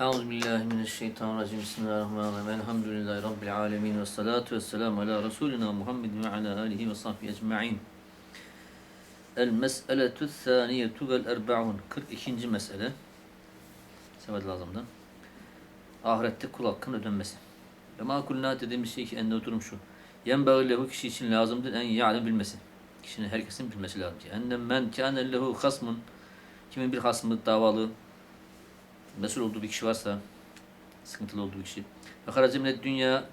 Euzu billahi mineşşeytanirracim. Bismillahirrahmanirrahim. Elhamdülillahi rabbil alamin ve salatu vesselamü ala resulina Muhammed ve ala alihi ve sahbihi ecmaîn. El mes'eletu thaniyetu vel erbaun. 42. mesele. Sevad lazımdan. Ahirette kul hakkının ödenmesi. Ve ma kulna dediğimiz şey ki ende oturum şu. Yenbaği lehu kişi için lazımdır en ya'lem bilmesi. Kişinin herkesin bilmesi lazım. Enne men kâne lehu hasmun. Kimin bir hasmı davalı, mesul olduğu bir kişi varsa, sıkıntılı olduğu bir kişi. Ve haraca minet dünya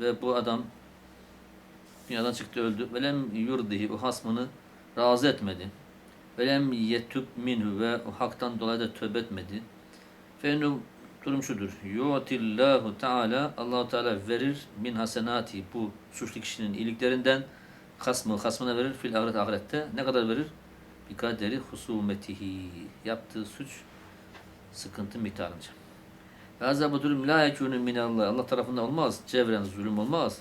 ve bu adam dünyadan çıktı öldü. Ve lem yurdihi o hasmını razı etmedi. Ve lem yetub minhu ve o haktan dolayı da tövbe etmedi. Fe enu durum şudur. Yu'tillahu Teala Allahu Teala verir min hasenati bu suçlu kişinin iyiliklerinden hasmı hasmına verir fil ahiret ahirette. Ne kadar verir? Bir kaderi husumetihi. Yaptığı suç sıkıntı miktarınca. Hazza bu durum la yekûnü minallah. Allah tarafından olmaz. Cevren zulüm olmaz.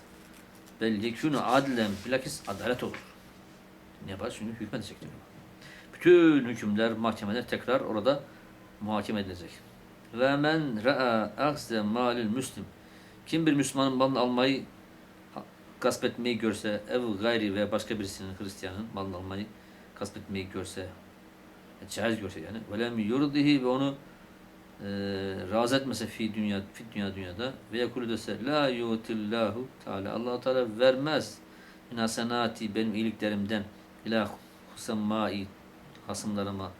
Bel yekûnü adlen. Bilakis adalet olur. Ne yapar? Çünkü hükmedecek diyor. Bütün hükümler, mahkemeler tekrar orada muhakeme edilecek. Ve men ra'a akse malil müslim. Kim bir Müslümanın malını almayı gasp etmeyi görse, ev gayri veya başka birisinin Hristiyanın malını almayı gasp etmeyi görse, caiz görse yani. Ve lem yurdihi ve onu e, razı etmese fi dünya fi dünya dünyada ve yekulu dese la yutillahu Teala Allah Teala vermez min benim iyiliklerimden ila husammai hasımlarıma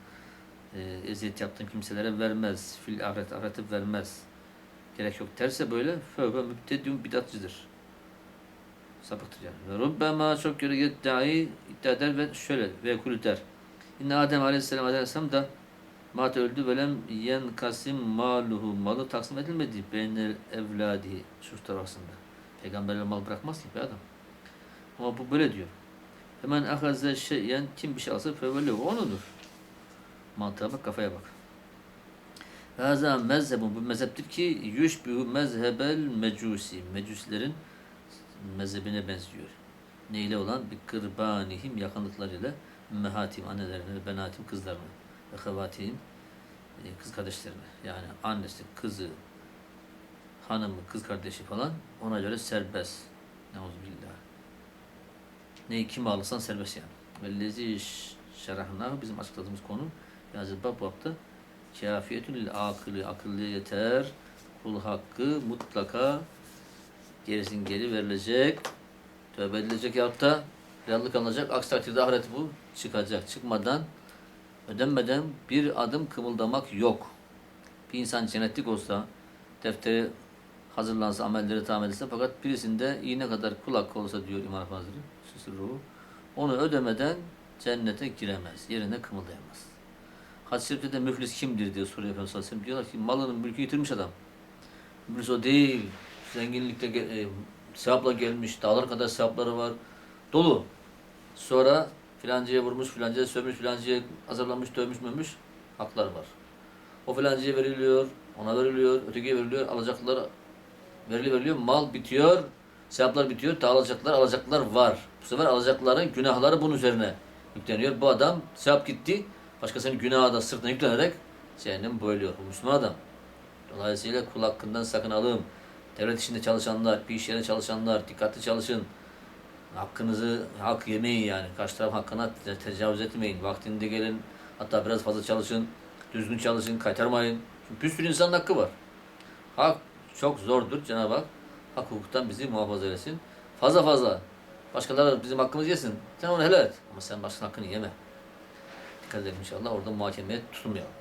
e, eziyet yaptığım kimselere vermez. Fil ahiret ahirete vermez. Gerek yok. Terse böyle fövbe mübtediun bidatçıdır. Sapıktır yani. Ve rubbema çok göre yeddai iddia eder ve şöyle ve yekulu der. İnne Adem Aleyhisselam Aleyhisselam da mat öldü velem yen kasim maluhu malı taksim edilmedi beynel evladi çocuklar arasında. Peygamberler mal bırakmaz ki be adam. Ama bu böyle diyor. Hemen ahaze şeyen kim bir şey alsa fevveli onudur. Mantığa bak kafaya bak. Haza mezhebun bu mezheptir ki yushbihu mezhebel mecusi. Mecusilerin mezhebine benziyor. Neyle olan? Bir kırbanihim yakınlıklarıyla mehatim annelerine, benatim kızlarına ve hevatihim e, kız kardeşlerine. Yani annesi, kızı, hanımı, kız kardeşi falan ona göre serbest. Neuzubillah. Neyi kim alırsan serbest yani. Vellezi şerahnahu bizim açıkladığımız konu yazı bab babda kafiyetül akıllı akıllı yeter kul hakkı mutlaka gerisin geri verilecek tövbe edilecek yahut da reallık alınacak aksi takdirde ahiret bu çıkacak çıkmadan ödenmeden bir adım kımıldamak yok bir insan cennetlik olsa defteri hazırlansa amelleri tamam edilse fakat birisinde iğne kadar kul hakkı olsa diyor İmam Hazretleri Süsür ruhu onu ödemeden cennete giremez yerine kımıldayamaz Hadis-i de müflis kimdir diye soruyor Efendimiz sallallahu aleyhi ve sellem. Diyorlar ki malının mülkü yitirmiş adam. Müflis o değil. Zenginlikte e, sevapla gelmiş. Dağlar kadar sevapları var. Dolu. Sonra filancaya vurmuş, filancaya sövmüş, filancaya azarlanmış, dövmüş, mövmüş. Haklar var. O filancaya veriliyor, ona veriliyor, ötekiye veriliyor, alacaklar verili veriliyor. Mal bitiyor, sevaplar bitiyor, dağılacaklar, alacaklar var. Bu sefer alacakların günahları bunun üzerine yükleniyor. Bu adam sevap gitti, başkasının günahı da sırtına yüklenerek cehennem boyluyor. Bu Müslüman adam. Dolayısıyla kul hakkından sakınalım. Devlet içinde çalışanlar, bir iş yerinde çalışanlar dikkatli çalışın. Hakkınızı, hak yemeyin yani. Karşı taraf hakkına te- tecavüz etmeyin. Vaktinde gelin. Hatta biraz fazla çalışın. Düzgün çalışın, kaytarmayın. Çünkü bir sürü insanın hakkı var. Hak çok zordur Cenab-ı Hak. Hak hukuktan bizi muhafaza eylesin. Fazla fazla. Başkaları bizim hakkımızı yesin. Sen onu helal et. Ama sen başkasının hakkını yeme. Dikkat edelim inşallah. Orada muhakemeye tutulmayalım.